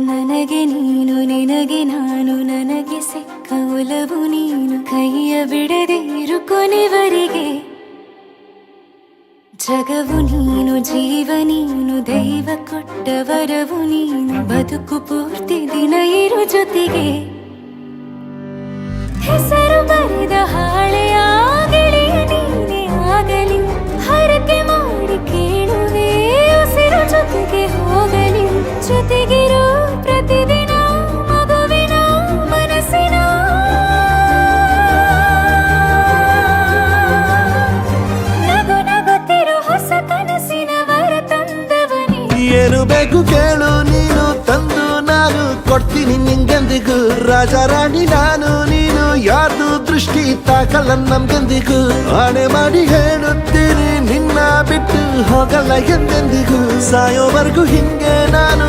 ನನಗೆ ನೀನು, ನಿನಗೆ ನಾನು, ನನಗೆ ಸಿಕ್ಕ ಒಲವು ನೀನು. ಕೈಯ ಬಿಡದೆ ಇರು ಕೊನೆವರೆಗೆ. ಜಗವು ನೀನು, ಜೀವ ನೀನು, ದೈವ ಕೊಟ್ಟ ನೀನು. ಬದುಕು ಪೂರ್ತಿ ದಿನ ಇರು ಜೊತೆಗೆ. ಹೆಸರು ಬರೆದ ಹಾಳೆಯ ನೀನೇ ಆಗಲಿ. ಹರಕೆ ಮಾಡಿ ಕೇಳುವೆ, ಉಸಿರು ಜೊತೆಗೆ ಹೋಗಲಿ. ಜೊತೆಗಿರೋ ಏನು ಬೇಕು ಕೇಳು, ನೀನು ತಂದು ನಾನು ಕೊಡ್ತೀನಿ ನಿಂಗೆಂದಿಗೂ. ರಾಜ ರಾಣಿ ನಾನು, ನೀನು ಯಾರ್ದು ದೃಷ್ಟಿ ತಾಕಲ್ಲ ನಮ್ಗೆಂದಿಗೂ. ಆಣೆ ಮಾಡಿ ಹೇಳುತ್ತೀನಿ ನಿನ್ನ ಬಿಟ್ಟು ಹೋಗಲ್ಲ ಎಂದೆಂದಿಗೂ. ಸಾಯೋವರೆಗೂ ಹಿಂಗೆ ನಾನು